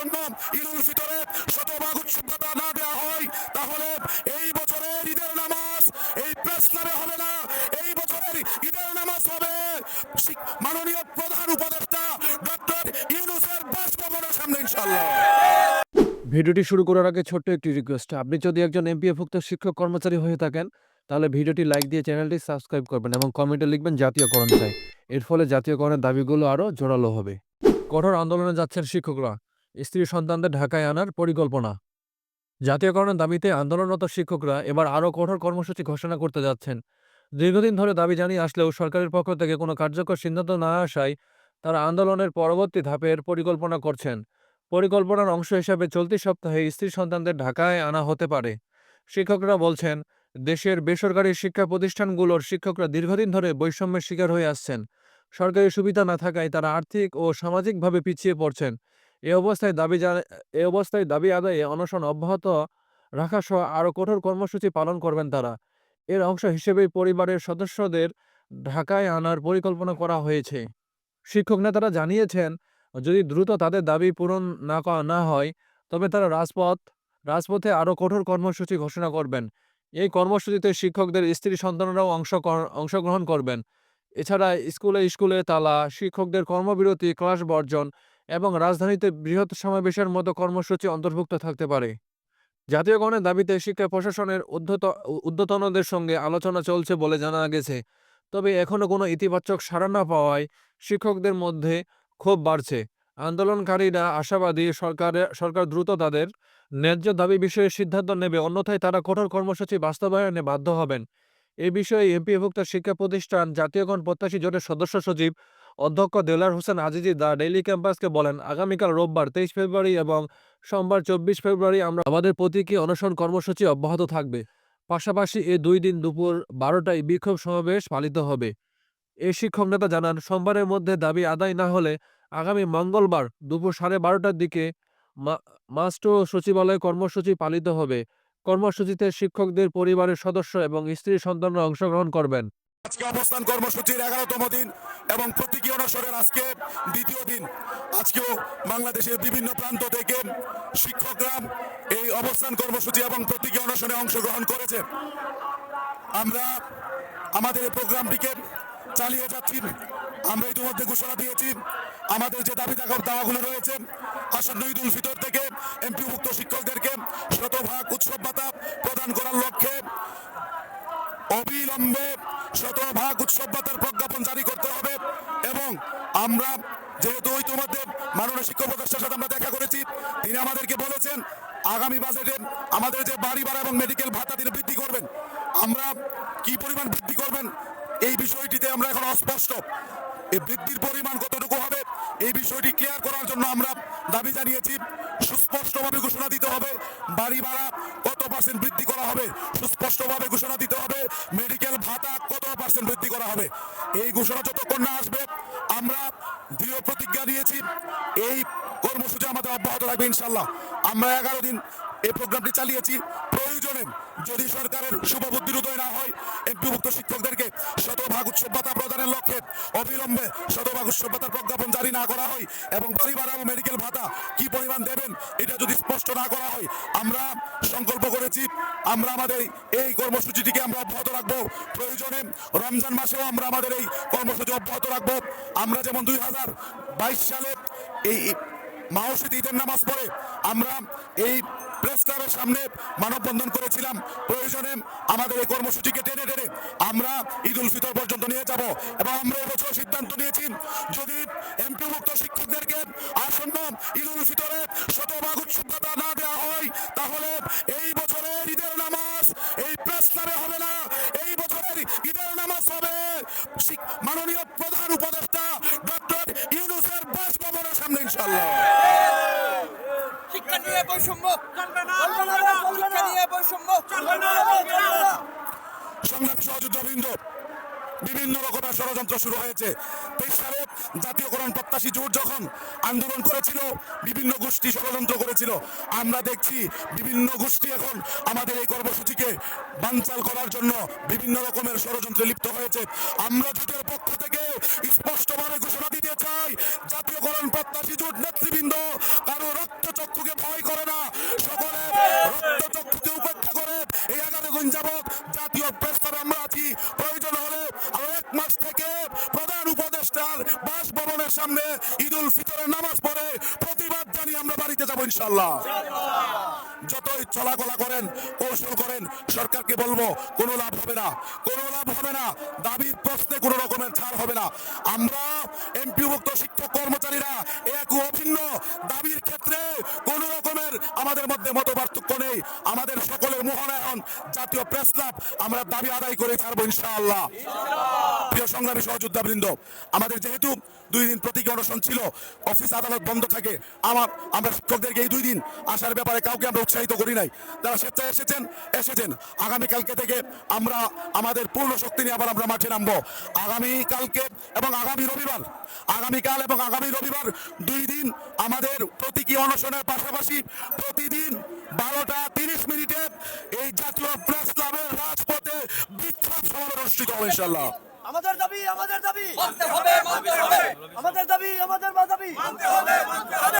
আসন্ন ঈদুল ফিতরে শতভাগ উৎসবতা না দেওয়া হয়, তাহলে এই বছরের ঈদের নামাজ এই ক্লাবে হবে না, এই বছরের ঈদের নামাজ হবে। মাননীয় প্রধান উপদেষ্টা ডক্টর ইউনুসের বাসভবনের সামনে ইনশাল্লাহ ভিডিওটি শুরু করার আগে ছোট্ট একটি রিকোয়েস্ট আপনি যদি একজন এমপিএভুক্ত শিক্ষক কর্মচারী হয়ে থাকেন, তাহলে ভিডিওটি লাইক দিয়ে চ্যানেলটি সাবস্ক্রাইব করবেন এবং কমেন্টে লিখবেন জাতীয়করণ চাই। এর ফলে জাতীয়করণের দাবিগুলো আরও জোরালো হবে। কঠোর আন্দোলনে যাচ্ছেন শিক্ষকরা। স্ত্রী সন্তানদের ঢাকায় আনার পরিকল্পনা। জাতীয়করণের দাবিতে আন্দোলনরত শিক্ষকরা এবার আরও কঠোর কর্মসূচি ঘোষণা করতে যাচ্ছেন। দীর্ঘদিন ধরে দাবি জানিয়ে আসলেও সরকারের পক্ষ থেকে কোনো কার্যকর সিদ্ধান্ত না আসায় তারা আন্দোলনের পরবর্তী ধাপের পরিকল্পনা করছেন। পরিকল্পনার অংশ হিসাবে চলতি সপ্তাহে স্ত্রী সন্তানদের ঢাকায় আনা হতে পারে। শিক্ষকরা বলছেন, দেশের বেসরকারি শিক্ষা প্রতিষ্ঠানগুলোর শিক্ষকরা দীর্ঘদিন ধরে বৈষম্যের শিকার হয়ে আসছেন। সরকারি সুবিধা না থাকায় তারা আর্থিক ও সামাজিকভাবে পিছিয়ে পড়ছেন। এ অবস্থায় দাবি এ অবস্থায় দাবি আদায়ে অনশন অব্যাহত রাখা সহ আরও কঠোর কর্মসূচি পালন করবেন তারা। এর অংশ হিসেবেই পরিবারের সদস্যদের ঢাকায় আনার পরিকল্পনা করা হয়েছে। শিক্ষক নেতারা জানিয়েছেন, যদি দ্রুত তাদের দাবি পূরণ না করা না হয়, তবে তারা রাজপথ, রাজপথে আরও কঠোর কর্মসূচি ঘোষণা করবেন। এই কর্মসূচিতে শিক্ষকদের স্ত্রী সন্তানরাও অংশ অংশগ্রহণ করবেন। এছাড়া স্কুলে স্কুলে তালা, শিক্ষকদের কর্মবিরতি, ক্লাস বর্জন এবং রাজধানীতে বৃহৎ সমাবেশের মতো কর্মসূচি অন্তর্ভুক্ত থাকতে পারে। জাতীয়করণের দাবিতে শিক্ষা প্রশাসনের উদ্ধত, উদ্যতনদের সঙ্গে আলোচনা চলছে বলে জানা গেছে। তবে এখনও কোনো ইতিবাচক সাড়া না পাওয়ায় শিক্ষকদের মধ্যে ক্ষোভ বাড়ছে। আন্দোলনকারীরা আশাবাদী সরকারের সরকার দ্রুত তাদের ন্যায্য দাবি বিষয়ে সিদ্ধান্ত নেবে, অন্যথায় তারা কঠোর কর্মসূচি বাস্তবায়নে বাধ্য হবেন। এ বিষয়ে এমপিভুক্ত শিক্ষা প্রতিষ্ঠান জাতীয়গণ প্রত্যাশী জোটের সদস্য সচিব অধ্যক্ষ দেলার হোসেন আজিজি দা ডেইলি ক্যাম্পাসকে বলেন, আগামীকাল রোববার তেইশ ফেব্রুয়ারি এবং সোমবার চব্বিশ ফেব্রুয়ারি আমরা আমাদের প্রতীকী অনশন কর্মসূচি অব্যাহত থাকবে। পাশাপাশি এ দুই দিন দুপুর বারোটায় বিক্ষোভ সমাবেশ পালিত হবে। এই শিক্ষক নেতা জানান, সোমবারের মধ্যে দাবি আদায় না হলে আগামী মঙ্গলবার দুপুর সাড়ে বারোটার দিকে মা- মাস্ট ও সচিবালয়ে কর্মসূচি পালিত হবে। কর্মসূচিতে শিক্ষকদের পরিবারের সদস্য এবং স্ত্রী সন্তানরা অংশগ্রহণ করবেন। আজকে অবস্থান কর্মসূচির এগারোতম দিন এবং প্রতীকী অনশনের আজকে দ্বিতীয় দিন। আজকেও বাংলাদেশের বিভিন্ন প্রান্ত থেকে শিক্ষকরা এই অবস্থান কর্মসূচি এবং প্রতীকী অনশনে অংশগ্রহণ করেছে। আমরা আমাদের এই প্রোগ্রামটিকে চালিয়ে যাচ্ছি। আমরা ইতিমধ্যে ঘোষণা দিয়েছি, আমাদের যে দাবি দাবা দাওয়াগুলো রয়েছে, আসন্ন ঈদ উল ফিতর থেকে এমপিভুক্ত শিক্ষকদেরকে শতভাগ উৎসব ভাতা প্রদান করার লক্ষ্যে অবিলম্বে শতভাগ উৎসব ভাতার প্রজ্ঞাপন জারি করতে হবে এবং আমরা যেহেতু ইতিমধ্যে মাননীয় শিক্ষক প্রতিষ্ঠার সাথে আমরা দেখা করেছি, তিনি আমাদেরকে বলেছেন, আগামী বাজেটে আমাদের যে বাড়ি ভাড়া এবং মেডিকেল ভাতা তিনি বৃদ্ধি করবেন। আমরা কি পরিমাণ বৃদ্ধি করবেন এই বিষয়টিতে আমরা এখন অস্পষ্ট। এই বৃদ্ধির পরিমাণ কতটুকু হবে এই বিষয়টি ক্লিয়ার করার জন্য আমরা দাবি জানিয়েছি, সুস্পষ্টভাবে ঘোষণা দিতে হবে, বাড়ি ভাড়া কত পার্সেন্ট বৃদ্ধি করা হবে? সুস্পষ্টভাবে ঘোষণা দিতে হবে মেডিকেল ভাতা কত পার্সেন্ট বৃদ্ধি করা হবে? এই ঘোষণা যতক্ষণ না আসবে, আমরা দৃঢ় প্রতিজ্ঞা নিয়েছি, এই কর্মসূচি আমাদের অব্যাহত রাখবে ইনশাল্লাহ আমরা এগারো দিন এই প্রোগ্রামটি চালিয়েছি। প্রয়োজনে যদি সরকারের শুভবুদ্ধির উদয় না হয় এমপিভুক্ত শিক্ষকদেরকে শতভাগ উৎসব ভাতা প্রদানের লক্ষ্যে অবিলম্বে শতভাগ উৎসব ভাতার প্রজ্ঞাপন জারি না করা হয় এবং পরিবার এবং মেডিকেল ভাতা কি পরিমাণ দেবেন, এটা যদি স্পষ্ট না করা হয়, আমরা সংকল্প করেছি, আমরা আমাদের এই কর্মসূচিটিকে আমরা অব্যাহত রাখব। প্রয়োজনে রমজান মাসেও আমরা আমাদের এই কর্মসূচি অব্যাহত রাখব। আমরা যেমন দুই হাজার বাইশ সালে এই মাহসিদ ঈদের নামাজ পড়ে আমরা এই প্রেস ক্লাবের সামনে মানববন্ধন করেছিলাম। প্রয়োজনে আমাদের এই কর্মসূচিকে টেনে টেনে আমরা ঈদ উল ফিতর পর্যন্ত নিয়ে যাব এবং আমরা এবছর সিদ্ধান্ত নিয়েছি যদি এমপিভুক্ত শিক্ষকদেরকে আসন্ন ঈদ উল ফিতরে শতভাগ উৎসুকতা না দেওয়া হয়, তাহলে এই বছরের ঈদের নামাজ এই প্রেস ক্লাবে হবে না। শিক্ষা নিয়ে বৈষম্য চলবে না। শিক্ষা নিয়ে বৈষম্য। চলবে না সংগ্রামী সহযোদ্ধাবৃন্দ বিভিন্ন রকমের ষড়যন্ত্র শুরু হয়েছে। তেইশ সালে জাতীয়করণ প্রত্যাশী জোট যখন আন্দোলন করেছিল, বিভিন্ন গোষ্ঠী ষড়যন্ত্র করেছিল, আমরা দেখছি বিভিন্ন গোষ্ঠী এখন আমাদের এই কর্মসূচিকে বানচাল করার জন্য বিভিন্ন রকমের ষড়যন্ত্রে লিপ্ত হয়েছে। আমরা জোটের পক্ষ থেকে স্পষ্টভাবে ঘোষণা দিতে চাই, জাতীয়করণ প্রত্যাশী জোট নেতৃবৃন্দ কারও রক্তচক্ষুকে ভয় করে না। সকলে রক্তচক্ষুকে উপেক্ষা করে এই দিন যাবৎ জাতীয় সামনে ঈদুল ফিতরের নামাজ পড়ে প্রতিবাদ জানিয়ে আমরা বাড়িতে যাব ইনশাল্লাহ যতই চলাকলা করেন, কৌশল করেন সরকারকে বলব, কোনো লাভ হবে না, কোনো লাভ হবে না, দাবির প্রশ্নে কোনো রকমের ছাড় হবে না। আমরা এমপিভুক্ত শিক্ষক কর্মচারীরা এক অভিন্ন, দাবির ক্ষেত্রে কোনো রকমের আমাদের মধ্যে মত পার্থক্য নেই। আমাদের সকলের মোহনায়ন জাতীয় প্রেস ক্লাব আমরা দাবি আদায় করে ছাড়বো ইনশাআল্লাহ। প্রিয় সংগ্রামী সহযোদ্ধাবৃন্দ, আমাদের যেহেতু দুই দিন প্রতীকী অনশন ছিল, অফিস আদালত বন্ধ থাকে, আমার, আমরা শিক্ষকদেরকে এই দুই দিন আসার ব্যাপারে কাউকে আমরা উৎসাহিত করি নাই। যারা স্বেচ্ছায় এসেছেন এসেছেন। আগামীকালকে থেকে আমরা, আমাদের পূর্ণ শক্তি নিয়ে আবার আমরা মাঠে নামবো। আগামীকালকে এবং আগামী রবিবার, আগামীকাল এবং আগামী রবিবার দুই দিন আমাদের প্রতীকী অনশনের পাশাপাশি প্রতিদিন বারোটা অনুষ্ঠিত হবে ইনশাল্লাহ আমাদের দাবি আমাদের দাবি। মানতে হবে মানতে হবে। আমাদের দাবি আমাদের দাবি মানতে হবে মানতে হবে।